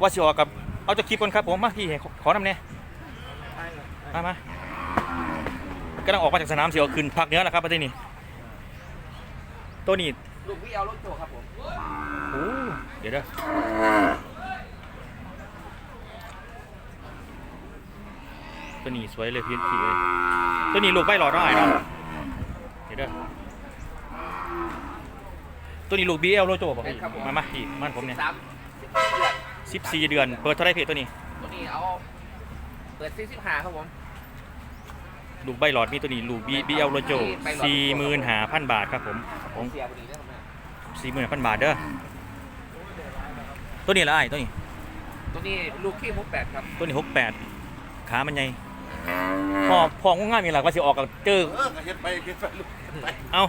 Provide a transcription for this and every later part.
ว่าสิออกกับเอาจะคลิปก่อนครับผมมาพี่ขอขอนำเนี่ยมามากำลังออกมาจากสนามเสียวขึ้นภาคเหนือแล้วครับประเทศนี้ตัวนี้ลูกวิเอารถโจครับผมโอ้เดี๋ยวเด้อตัวนี้สวยเลยพี่พี่เลยตัวนี้ลูกใบหลอดน้อยเนาะเดี๋ยวเด้อตัวนี้ลูก BL โลโจป่ะพี่มามาพี่มันผมเนี่ยสามสิบเดือน 14 เดือน เปิดเท่าไรเพจตัวนี้ ตัวนี้เอา เปิดสี่สิบห้าครับผม ลูกใบหลอดมีตัวนี้ ลูก BL โลโจ45,000บาทครับผมผมเสียพอดีนะครับแม่สี่หมื่นพันบาทเด้อ ตัวนี้ละไอ้ตัวนี้ ตัวนี้ลูกขี้มุกแปดครับ ตัวนี้หกแปดขามันใหญ่พอพองง่ายมีหลักว่าสิออกกับเจอเออก็เฮ็ดไปเฮ็ดไปลูกไปเอา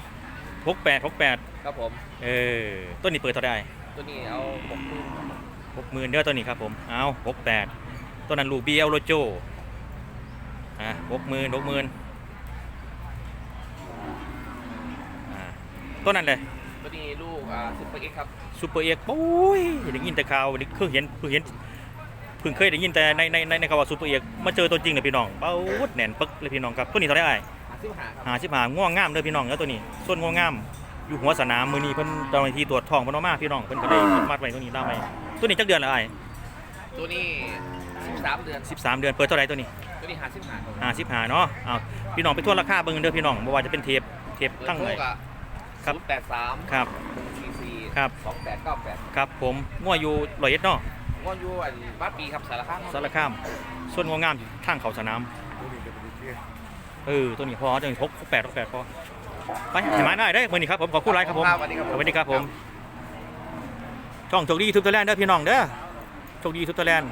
หกแปดหกแปดครับผม เออ ตัวนี้เปิดเท่าไดตัวนี้เอาหกคู่ หกหมื่นเด้อตัวนี้ครับผมเอาหกแปดตัวนั้นลูกบีเอลโลโจอะหกหมื่นหกหมื่นอ่าตัวนั้นเลยตัวนี้ลูกอ่าซุปเปอร์เอ็กซ์ครับซูเปอร์เอ็กโอ้ยได้ยินแต่ข่าวเพิ่งเห็นเพิ่งเห็นเพิ่งเคยได้ยินแต่ในในในในข่าวว่าซูเปอร์เอ็กมาเจอตัวจริงเลยพี่น้องเป้าดแน่นปึ๊กเลยพี่น้องครับตัวนี้เท่าไหร่อ้ายหาซิบหาครับหาชิบหาง่วงงามเลยพี่น้องแล้วตัวนี้ส่วนง่วงงามอยู่หัวสนามมือนี้เพิ่นเจ้าหน้าที่ตรวจท้องเพิ่นเอามาพี่น้องเพิ่นก็เลยมัดไว้ตัวนี้ได้ไหม ตัวนี้จักเดือนละอ้ายตัวนี้สิบสามเดือน13เดือนเปิดเท่าไหร่ตัวนี้ตัวนี้หาซิบหาครับหาชิบหาเนาะอ้าวพี่น้องไปทวนราคาเบิ่งเด้อพี่น้องบ่ว่าจะเป็นเทปเทปเบอร์ตั้งโทรเลย กับครับ ศูนย์แปดสามครับ สี่สี่ครับ สองแปดเก้าแปดครับผมง่วอยู่ร้อยเอ็ดเนาะงอนยูอันบ้านปีครับสารคามสารคาม ส่วนง่วงงามอยู่ทางเขาสนามตัวนี้ก็เป็นเที่ยเออตัวนี้พอจังหกแปดหกแปดพอไปให้มาได้ได้อมื้อนี้ครับผมขอบคุณหลายครับผมสวัสดีครับสวัสดีครับผม ช่องโชคดีทุบตะแลนเด้อพี่น้องเด้อโชคดีทุบตะแลน